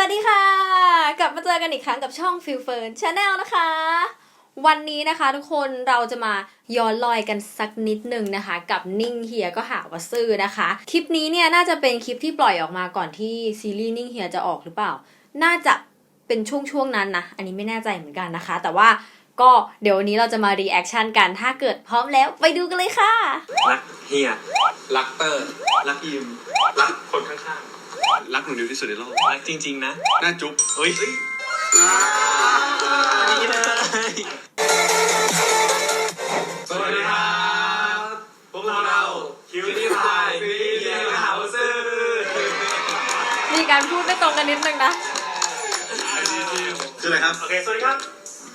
วัสดีค่ะ กลับมาเจอกันอีกครั้งกับช่อง f i l f e r n Channel นะคะ วันนี้นะคะทุกคนเราจะมาย้อนรอยกันสักนิดหนึ่งนะคะ กับนิ่งเฮียก็หาว่าซื่อนะคะ คลิปนี้เนี่ยน่าจะเป็นคลิปที่ปล่อยออกมาก่อนที่ซีรีส์นิ่งเฮียจะออกหรือเปล่า น่าจะเป็นช่วงช่วงๆนั้นนะ อันนี้ไม่แน่ใจเหมือนกันนะคะ แต่ว่าก็เดี๋ยววันนี้เราจะมารีแอคชั่นกัน ถ้าเกิดพร้อมแล้วไปดูกันเลยค่ะ รักเฮียรักเตอร์รักอิมรักคนข้าง รักหนูนิวที่สุดในโลกๆรักจริง ๆ นะหน้าจุ๊บเฮ้ยนี่เลยสวัสดีครับ พวกเราคิวตี้พายพีเฮียเฮาซื้อมีการพูดไม่ตรงกันนิดนึงนะ คืออะไรครับ โอเค สวัสดีครับ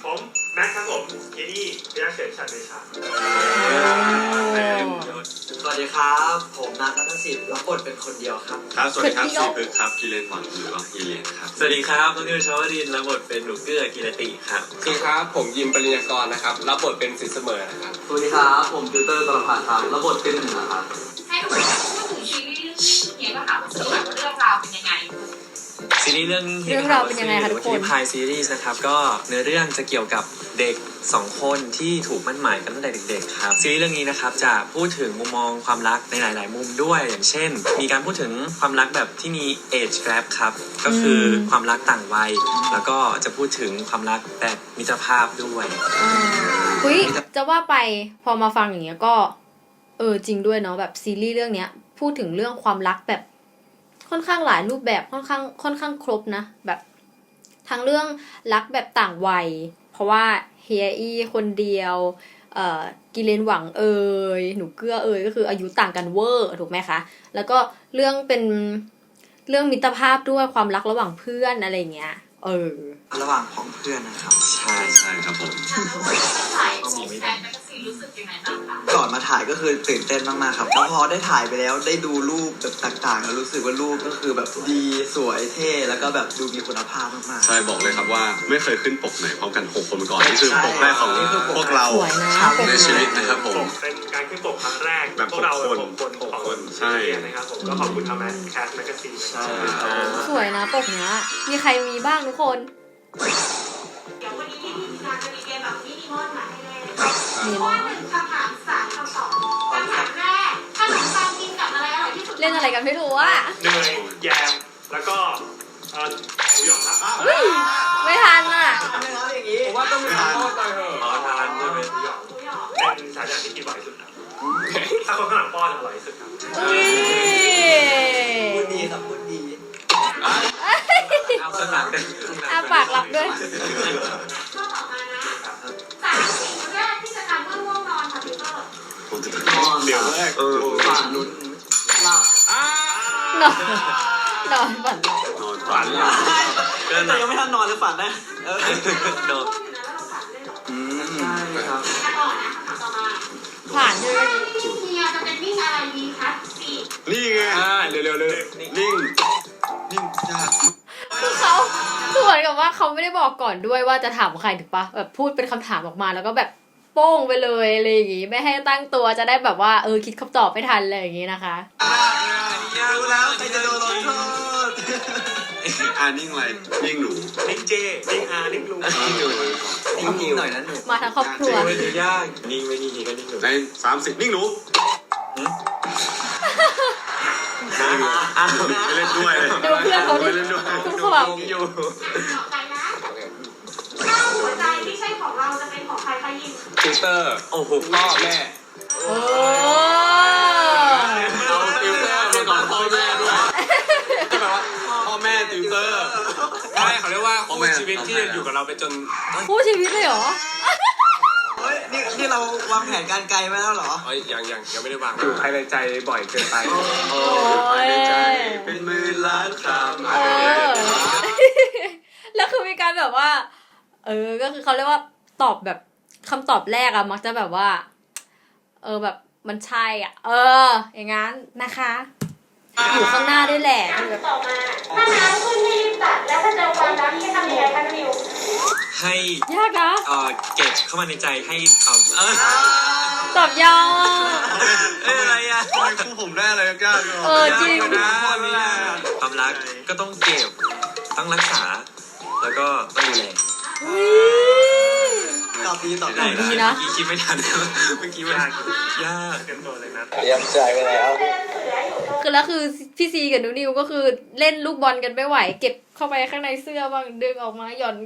ผม แม็กซ์ครับผมเอดี้พิยาเฉยชันเดชาสวัสดีครับ ผมนัทนัทสิทธิ์รับบทเป็นคนเดียวครับ ครับ สวัสดีครับคนเดียวซีพึกครับกิเลนหวังหรือว่ากิเลนครับ สวัสดีครับน้องนิวชาวดินรับบทเป็นหนูเกื้อกิรติครับ สวัสดีครับ ผมยิมปริญญากรนะครับรับบทเป็นสิทธิ์เสมอนะครับ สวัสดีครับ ผมติวเตอร์ตลพันธ์ครับรับบทเป็นหนึ่งนะครับ ซีรีส์เรื่องเรื่องราวเป็นยังไงคะทุกคนที่พายซีรีส์นะครับก็เนื้อเรื่องจะเกี่ยวกับเด็กสองคนที่ถูกมั่นหมายกันตั้งแต่เด็กๆครับซีรีส์เรื่องนี้นะครับจะพูดถึงมุมมองความรักในหลาย ๆ มุมด้วยอย่างเช่น มีการพูดถึงความรักแบบที่มี age gap ครับก็คืออมความรักต่างวัย แล้วก็จะพูดถึงความรักแบบมิตรภาพด้วยคุยจะว่าไปพอมาฟังอย่างเงี้ยก็เออจริงด้วยเนาะแบบซีรีส์เรื่องเนี้ยพูดถึงเรื่องความรักแบบ ค่อนข้างหลายรูปแบบค่อนข้างค่อนข้างครบนะ แบบทั้งเรื่องรักแบบต่างวัย เพราะว่าเฮียอี้คนเดียวเอ่อกิเลนหวังเอ่ยหนูเกื้อเอ่ยก็คืออายุต่างกันเวอร์ถูกไหมคะ แล้วก็เรื่องเป็นเรื่องมิตรภาพด้วยความรักระหว่างเพื่อนอะไรเงี้ย เออ ระหว่างของเพื่อนนะครับ ใช่ใช่ครับผมถ่ายของแฟนแมกกาซีนรู้สึกยังไงบ้างคะก่อนมาถ่ายก็คือตื่นเต้นมากๆครับแล้วพอได้ถ่ายไปแล้วได้ดูรูปแบบต่างๆ แล้วรู้สึกว่ารูปก็คือแบบดีสวยเท่แล้วก็แบบดูมีคุณภาพมากๆ ใช่บอกเลยครับว่าไม่เคยขึ้นปกไหนพร้อมกันหกคนมาก่อนนี่คือปกแรกของใช่นี่คือปกพวกเราสวยนะครับปกในชีวิตเนี้ยนะครับผม เป็นการขึ้นปกครั้งแรกแบบพวกเราหกคนหกคนของหกคนใช่ซีรีส์นะครับผมก็ขอบคุณทางแมสแคสแมกกาซีนนะครับ สวยนะปกเนี้ยมีใครมีบ้างทุกคน มีข้อหนึ่งคำถามสามคำตอบคำถามแรกขนมปังกินกับอะไรอร่อยที่สุดเล่นอะไรกันไม่รู้อะเนยแยมแล้วก็เอ่อหมูหยองครับเฮ้ยไม่ทันอะทำไมครับอย่างนี้ผมว่าต้องมีคนรอดไปเถอะขอทานใช่ไหมหมูหยองหมูหยองเป็นชาจากที่กินบ่อยที่สุดครับถ้าคนข้างหลังป้อนอร่อยที่สุดครับอุ้ยพูดดีครับพูดดีเอาสนามกันอาปากรับด้วย ยวแรกเออฝันลุ้นหลับนอนนอนฝันนอนฝันเกินหแต่นักยังไม่ทันนอนเลยฝันนะเออโดนอยู่นะแล้วเราฝันด้วยเหรออืมใช่ครับอะต่อนะคำถามต่อมาผ่านใช่ไหมนิ่งเฮียจะเป็นนิ่งอะไรดีคะสี่นี่ไงอ่าเร็วๆเลยนิ่งนิ่งยากคือเขาคือเหมือนกับว่าเขาไม่ได้บอกก่อนด้วยว่าจะถามใครถูกปะแบบพูดเป็นคำถามออกมาแล้วก็แบบ โป้งไปเลยอะไรอย่างงี้ไม่ให้ตั้งตัวจะได้แบบว่าเออคิดคำตอบไม่ทันเลยอย่างงี้นะคะ รู้แล้วใครจะโดนลงโทษอ่านิ่งอะไรนิ่งหนูนิ่งเจนิ่งอานิ่งลุงนิ่งหนูนิ่งๆหน่อยนะหนูมาทั้งครอบครัวไม่ได้ยากนิ่งไม่นิ่งก็นิ่งหนูในสามสิบนิ่งหนูอ้าวไปเล่นด้วยเลยดูเพื่อนเขาดิไปเล่นด้วยคุณเขาแบบ อยู่ เราจะเป็นของใครคะยินติวเตอร์โอ้โหพ่อแม่โอ้เอาติวเตอร์มาก่อนพ่อแม่ด้วยก็แบบว่าพ่อแม่ติวเตอร์ใช่เขาเรียกว่าคู่ชีวิตที่จะอยู่กับเราไปจนคู่ชีวิตเลยเหรอเฮ้ยนี่นี่เราวางแผนการไกลไว้แล้วเหรอเอ้ยยังยังยังไม่ได้วางอยู่ภายในใจบ่อยเกินไปโอ้ยเป็นหมื่นล้านคำเออแล้วคือมีการแบบว่า เออ ก็คือเขาเรียกว่า ตอบแบบคำตอบแรกอะมักจะแบบว่า เออแบบมันใช่อะเออ อย่างงั้นนะคะ อยู่ข้างหน้าด้วยแหละคือแบบต่อมาถ้าน้ำขึ้นให้รีบตัดแล้วถ้าเจอความรักให้ทำยังไงคะนิวให้ยากนะเอ่อเก็บเข้ามาในใจให้เอาเออตอบยาวอะเอ้ยอะไรอะทำไมคู่ผมได้อะไรกล้าเออจริงนะเนี่ยความรักก็ต้องเก็บต้องรักษา แล้วก็ต้องดูแล ตอบดีตอบตอบดีนะ เมื่อกี้คิดไม่ทันเมื่อกี้มันยากเตรียมตัวเลยนะเตรียมใจไว้แล้วคือแล้วคือพี่ซีกับหนูนิวก็คือเล่นลูกบอลกันไม่ไหว เก็บเข้าไปข้างในเสื้อบ้างดึงออกมาหย่อน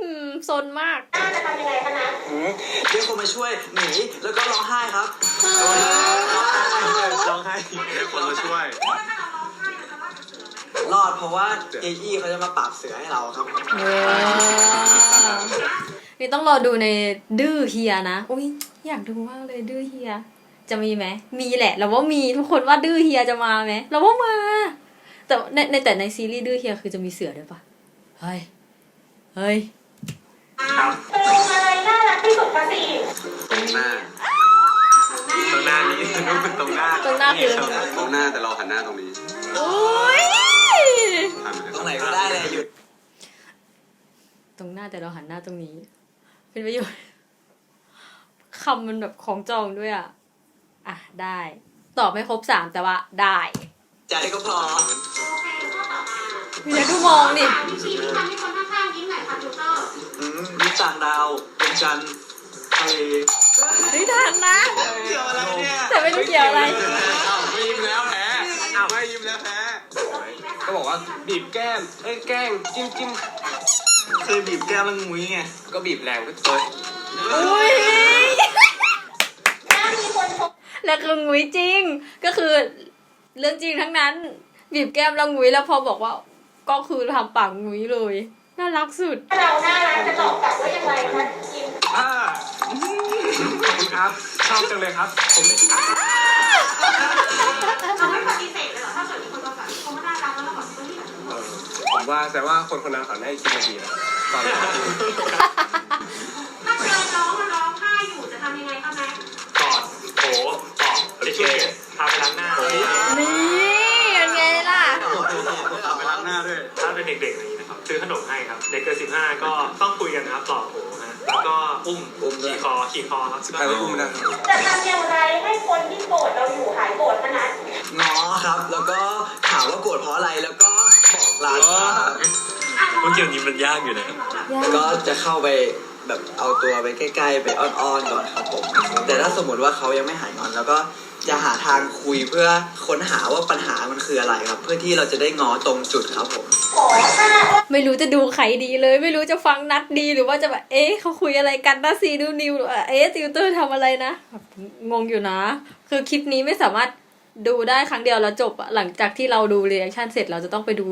อืมซนมากน่าจะทำยังไงคะนะเรียกคนมาช่วยหนีแล้วก็ร้องไห้ครับร้องไห้เรียกคนมาช่วยเพราะว่าถ้าเราร้องไห้เราจะรอดจากเสือไหมรอดเพราะว่าเออี้เขาจะมาปราบเสือให้เราครับเออ นี่ต้องรอดูในดื้อเฮียนะอุ้ยอยากดูมากเลยดื้อเฮีย จะมีไหมมีแหละ เราว่ามีทุกคนว่าดื้อเฮียจะมาไหมเราว่ามา แต่ในในแต่ในซีรีส์ดื้อเฮียคือจะมีเสือด้วยปะเฮ้ยเฮ้ยครับตรงอะไรน่ารักที่สุดคะสี่ตรงหน้าตรงหน้านี้ต้องเป็นตรงหน้าตรงหน้าคือตรงหน้าแต่เราหันหน้าตรงนี้อุ้ยทำปเลยตรงไหนก็ได้เลยหยุดตรงหน้าแต่เราหันหน้าตรงนี้ เป็นประโยชน์คำมันแบบของจองด้วยอะ อะได้ ตอบไม่ครบสามแต่ว่าได้ใจก็พอโอเคข้อต่อมาพี่แจ๊คดูมองดิถามวิธีที่ทำให้คนข้างๆยิ้มหน่อยค่ะติวเตอร์อืมมีต่างดาวเป็นจันทร์ทะเลเฮ้ยทันนะ เกี่ยวอะไรเนี่ยแต่ไม่รู้เกี่ยวอะไร อ้าวไม่ยิ้มแล้วแพ้อ้าวไม่ยิ้มแล้วแพ้ก็บอกว่าบีบแก้มเอ้ยแกล้งจิ้มจิ้ม เคยบีบแก้มมันงุ้ยไง ก็บีบแรงก็เอ้ยอุ้ยถ้ามีคนพบแล้วคืองุ้ยจริง ก็คือเรื่องจริงทั้งนั้น บีบแก้มแล้วงุ้ยแล้วพอบอกว่า ก็คือทำปากงุ้ยเลย น่ารักสุด เราน่ารักจะตอบกลับว่ายังไงคะยิ้มอ่าขอบคุณครับ ชอบจังเลยครับ ผมเราไม่ปฏิเสธเลยเหรอ ถ้าเกิดมีคนมาแบบเข ว่าแต่ว่าคนคนนั้นเขาได้คิดมาดีนะตอนนี้ถ้าเจอน้องมาร้องไห้อยู่จะทำยังไงคะแม่กอดโผปอบไปช่วยพาไปล้างหน้านี่เป็นไงล่ะเอาไปล้างหน้าด้วยถ้าเป็นเด็กๆอะไรอย่างนี้นะครับซื้อขนมให้ครับ เด็กเกิน15ก็ต้องคุยกันนะครับต่อโผฮะแล้วก็อุ้มอุ้มด้วยขี่คอขี่คอครับสุดท้ายก็อุ้มได้จะทำอย่างไรให้คนที่โกรธเราอยู่หายโกรธคะนะง้อครับ แล้วก็ถามว่าโกรธเพราะอะไรแล้วก็ บอกลาครับคุณเกี่ยวนี้มันยากอยู่นะแล้วก็จะเข้าไปแบบเอาตัวไปใกล้ ๆ ไปอ้อนๆก่อนครับผม แต่ถ้าสมมติว่าเขายังไม่หายงอนแล้วก็จะหาทางคุยเพื่อค้นหาว่าปัญหามันคืออะไรครับ เพื่อที่เราจะได้ง้อตรงจุดครับผมขอถ้าไม่รู้จะดูใครดีเลย ไม่รู้จะฟังนัดดีหรือว่าจะแบบเอ๊ะเขาคุยอะไรกันนะซีดูนิวหรือว่าเอ๊ะติวเตอร์ทำอะไรนะแบบงงอยู่นะ คือคลิปนี้ไม่สามารถดูได้ครั้งเดียวแล้วจบอะหลังจากที่เราดูเรีแอคชั่นเสร็จเราจะต้องไปดู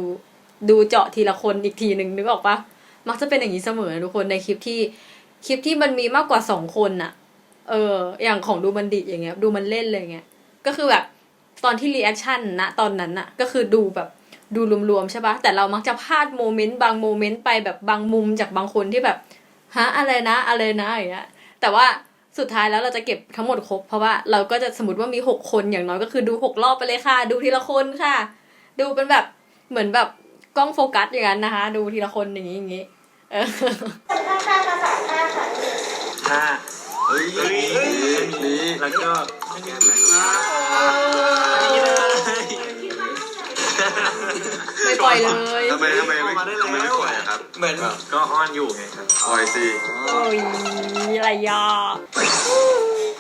ดูเจาะทีละคนอีกทีหนึ่งนึกออกปะมักจะเป็นอย่างนี้เสมอทุกคนในคลิปที่คลิปที่มันมีมากกว่าสองคนน่ะ เออ อย่างของดูมันดิอย่างเงี้ย ดูมันเล่นเลยเงี้ย ก็คือแบบตอนที่รีแอคชั่นนะตอนนั้นน่ะ ก็คือดูแบบดูรวมๆใช่ปะแต่เรามักจะพลาดโมเมนต์บางโมเมนต์ไปแบบบางมุมจากบางคนที่แบบฮะอะไรนะอะไรนะอย่างเงี้ย แต่ว่าสุดท้ายแล้วเราจะเก็บทั้งหมดครบ เพราะว่าเราก็จะสมมติว่ามีหกคนอย่างน้อยก็คือดูหกรอบไปเลยค่ะ ดูทีละคนค่ะ ดูเป็นแบบเหมือนแบบ กล้องโฟกัสอย่างนั้นนะคะ ดูทีละคนอย่างนี้อย่างนี้เออคนข้างๆภาษาท่าค่ะถ้าเฮ้ยนี้แล้วก็ไม่ปล่อยเลยทำไมทำไมไม่ทำไมไม่ปล่อยอะครับ เหมือนก็อ้อนอยู่ไงครับปล่อยสิโอ้ยอะไรยา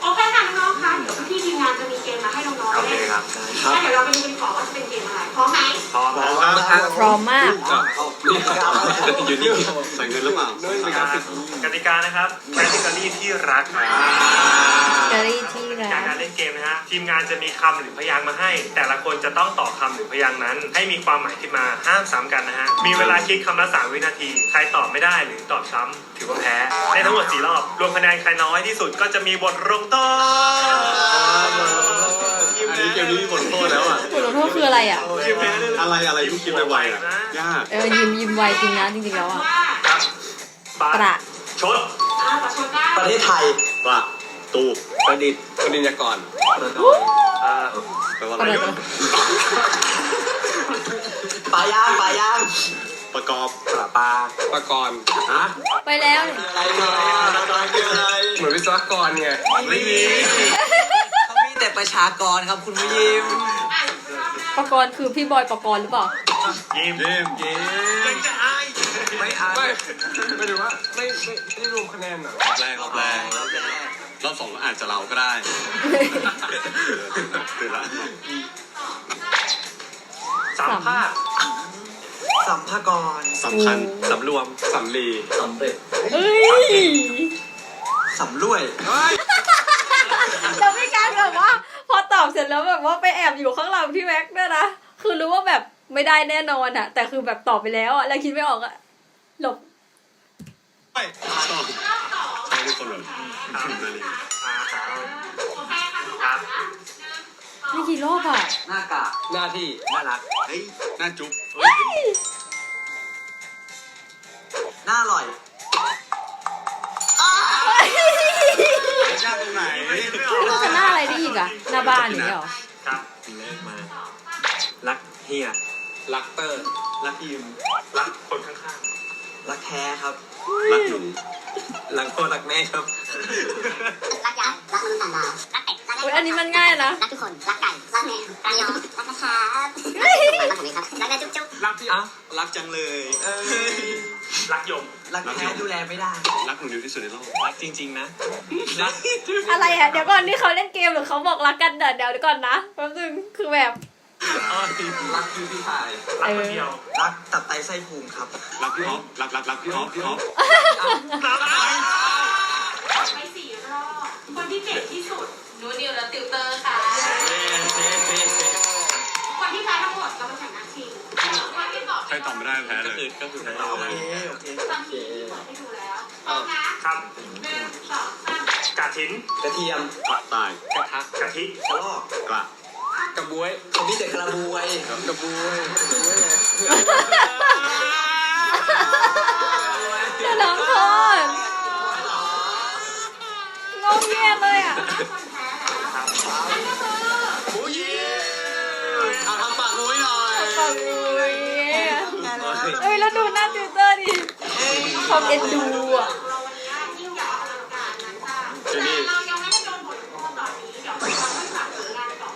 โอเคค่ะน้องๆคะเดี๋ยวพี่ทีมงานจะมีเกมมาให้น้องๆโอเคเล่นครับแล้วเดี๋ยวเราไปดูกันก่อนว่าจะเป็นเกมอะไรพร้อมไหมพร้อมพร้แล้อวมครับพร้อมมากเอาลูกกาวอยู่นี่ใส่เงินหรือเปล่ากติกานะครับแคตตากรีที่รักกะรี่ที่รัจากกการเล่นเกมนะฮะทีมงานจะมีคำหรือพยางค์มาให้ แต่ละคนจะต้องตอบคำหรือพยางค์นั้น ให้มีความหมายขึ้นมาห้ามซ้ำกันนะฮะมีเวลาคิดคำละสามวินาที ใครตอบไม่ได้หรือตอบซ้ำถือว่าแพ้ในทั้งหมดสี่รอบรวมคะแนนใครน้อยที่สุดก็จะมีบทลงโทษอันนี้เกมนี้มีบทโทษแล้วอะบทลงโทษคืออะไรอะอะไรอะไรที่คิดไวๆอะยากเออยิ้มยิ้มไวจริงนะจริงๆแล้วอะว่าครับปประชดอ่าประชดได้ประเทศไทยประตูประดิษฐ์ปริญญากรอ่าแปลว่าปอะไรระวะปลาย่างปลาย่าง ประกอบปลาปลาประกรณ์ฮะไปแล้วนี่อะไรมาอะไรคืออะไรเหมือนวิศวกรไงไม่มีเขามีแต่ประชากรครับคุณผู้ยิมอ่านรอบหน้าประกรณ์คือพี่บอยประกรณ์หรือเปล่า ยิ้มเยี่ยมเย้หมายถึงว่าไม่ไม่ไม่ได้รวมคะแนนเหรอรอบแรกรอบแรกรอบสองอาจจะเราก็ได้คือละสามภาค สัมภากรสำคัญสำรวมสำลีสำเร็จเอ้ยสำรวยแล้วไม่การแบบว่า พอตอบเสร็จแล้วแบบว่าไปแอบอยู่ข้างหลังพี่แม็กซ์ด้วยนะคือรู้ว่าแบบไม่ได้แน่นอนอะแต่คือแบบตอบไปแล้วอะแล้วคิดไม่ออกอะหลบไม่ชอบชอบทุกคนแบบ นี่กี่รอบอะหน้ากากหน้าที่น่ารักเฮ้ยหน้าจุ๊บหน้าอร่อยยากตรงไหนจะหน้าอะไรได้อีกอะหน้าบ้านอย่างเงี้ยเหรอ ครับเลิกมา รักเฮียลักเตอร์ รักพิมรักคนข้างรักแท้ครับรักหนูรักพ่อรักแม่ครับ รักยักษ์รักมนุษย์ต่างดาวรักเป็ดรัก อุ๊ยอันนี้มันง่ายนะ รักทุกคน รักไก่ รักแมว รักยอรักนะครับรักผมเองครับ รักนะจุ๊บจุ๊บรักพี่เอ้ารักจังเลยเออๆรักยม รักแท้ดูแลไม่ได้ รักหนูเดียวที่สุดในโลกรักจริง ๆ นะรักอะไรอะเดี๋ยวก่อนนี่เขาเล่นเกมหรือเขาบอกรักกันเดี๋ยวเดี๋ยวก่อนนะแป๊บนึงคือแบบรักยูพี่พายรักคนเดียวรักตับไตไส้พุงครับรักพี่ฮอปรักรักรักพี่ฮอปพี่ฮอปไปสี่รอบคนที่เก่งที่สุด นูนิวและติวเตอร์ค่ะคนที่แพ้ทั้งหมดก็มาแข่งนัดชิงคนที่ตอบใครตอบไม่ได้แพ้ก็เลคือยก็คือโอเคโอเคตอนนี้เปิดให้ดูแล้วพร้อมนะครับหนึ่งสองสามกาทิ้นกระเทียมกระต่ายกระทะกะทิกระลอกกระกระบวยเขามีแต่กระบวยกระบวยกระบวยไงเดี๋ยวน้องโทษงงเงียเลยอะ โอ้ยเอาทำปากนุ้ยหน่อยฟังเลยเอ้ยแล้วดูหน้าติวเตอร์ดิความเอ็นดูอะเราวันนี้ยิ่งใหญ่อลังการนั้นค่ะแต่เรายังไม่ได้โดนบทลงโทษตอนนี้เดี๋ยวเราต้องฝากผลงานก่อน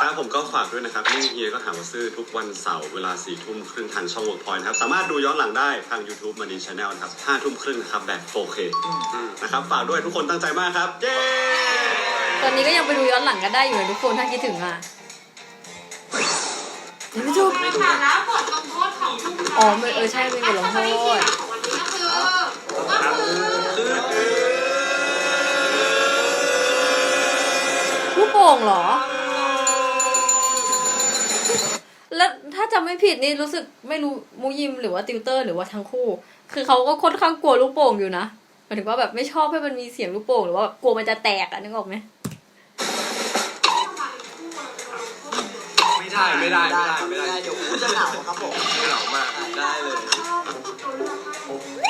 ครับผมก็ฝากด้วยนะครับนี่เฮียก็ถามว่าซื้อทุกวันเสาร์เวลาสี่ทุ่มครึ่งทางช่องเวิร์กพอยนะครับ สามารถดูย้อนหลังได้ทาง YouTube มาดีชาแนลนะครับห้าทุ่มครึ่งนะครับแบบ 4K นะครับ ฝากด้วยทุกคนตั้งใจมากครับ เย้ ตอนนี้ก็ยังไปดูย้อนหลังกันได้อยู่นะทุกคนถ้าคิดถึงอะยังไม่จบไม่ค่ะแล้วบทลงโทษของผู้อ๋อมันเออใช่มีบทลงโทษ ของวันนี้ก็คือก็คือลูกโป่งเหรอ แล้วถ้าจำไม่ผิดนี่รู้สึกไม่รู้มูยิมหรือว่าติวเตอร์หรือว่าทั้งคู่ คือเขาก็ค่อนข้างกลัวลูกโป่งอยู่นะหมายถึงว่าแบบไม่ชอบให้มันมีเสียงลูกโป่งหรือว่าแบบกลัวมันจะแตกอะนึกออกไหม ไม่ได้ไม่ได้ ไม่ได้ไม่ไม่ได้ได้เดี๋ยวกูจะเหงาครับผมเหงามากได้เลย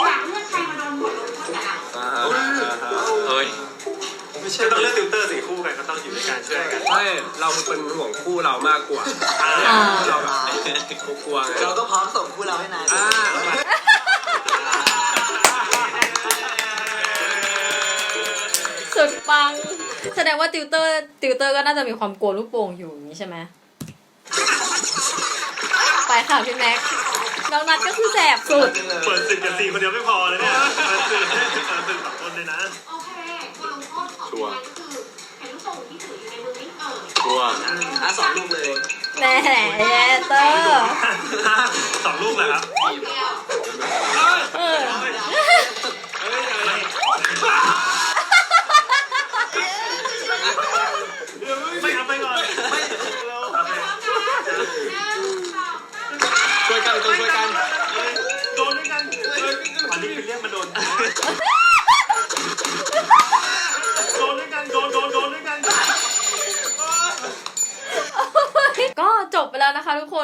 อยากเลือกใครมาโดนบทลงโทษแต่ละอ่าเฮ้ยไม่ใช่ต้องเลือกติวเตอร์สี่คู่กันก็ต้องอยู่ในการช่วยกันไม่เราเป็นห่วงคู่เรามากกว่าอ่าเราแบบกลัวไงเราก็พร้อมส่งคู่เราให้นายอ่าสุดปัง แสดงว่าติวเตอร์ติวเตอร์ก็น่าจะมีความกลัวลูกโป่งอยู่อย่างนี้ใช่ไหม ไปค่ะพี่แม็กซ์น้องนัดก็คือแสบสุด เปิดศึกกันสี่คนเดียวไม่พอเลยเนี่ยเปิดศึกเปิดศึกสองคนเลยนะ โอเคบทลงโทษของวันก็คือเห็นลูกโป่งที่ถืออยู่ในมือนี่เอ่ยกลัวอะสองลูกเลยแหน่เตอร์สองลูกเหรอครับเดียวเออไม่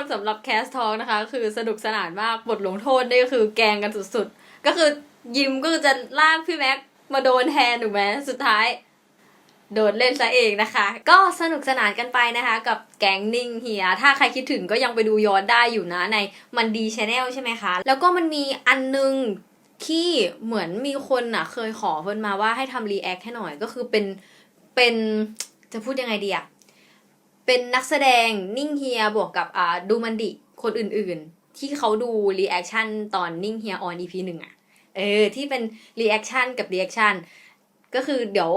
คนสำหรับแคสทองนะคะ คือสนุกสนานมากบทลงโทษนี่ก็คือแกงกันสุดๆ ก็คือยิมก็คือจะลากพี่แม็กมาโดนแทนถูกไหมสุดท้าย โดนเล่นซะเองนะคะ ก็สนุกสนานกันไปนะคะ กับแกงนิ่งเฮีย ถ้าใครคิดถึงก็ยังไปดูย้อนได้อยู่นะในมันดีชแนลใช่ไหมคะ แล้วก็มันมีอันนึงที่เหมือนมีคนอะ เคยขอเพิ่นมาว่าให้ทำรีแอคให้หน่อยก็คือเป็นเป็นจะพูดยังไงดีอะ เป็นนักแสดงนิ่งเฮียบวกกับอ่าดูมันดิคนอื่นๆ ที่เขาดูรีแอคชั่นตอนนิ่งเฮียออนอีพีหนึ่งอะเออที่เป็นรีแอคชั่นกับรีแอคชั่นก็คือเดี๋ยว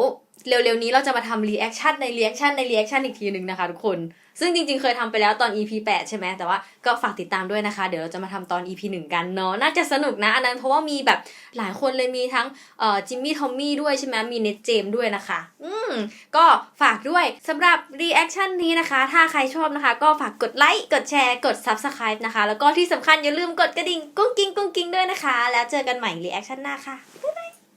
เร็วๆนี้เราจะมาทำรีแอคชั่นในรีแอคชั่นในรีแอคชั่นอีกทีหนึ่งนะคะทุกคน ซึ่งจริงๆเคยทำไปแล้วตอน EP 8 ใช่ไหมแต่ว่าก็ฝากติดตามด้วยนะคะ เดี๋ยวเราจะมาทำตอน EP 1 กันเนาะน่าจะสนุกนะ อันนั้นเพราะว่ามีแบบหลายคนเลยมีทั้งเอ่อจิมมี่ทอมมี่ด้วยใช่ไหมมีเน็ตเจมด้วยนะคะ อืมก็ฝากด้วยสำหรับรีแอคชั่นนี้นะคะ ถ้าใครชอบนะคะ ก็ฝากกดไลค์กดแชร์กด Subscribe นะคะ แล้วก็ที่สำคัญอย่าลืมกดกระดิ่งกุ้งกิ้งกุ้งกิ้งด้วยนะคะ แล้วเจอกันใหม่รีแอคชั่นหน้าค่ะ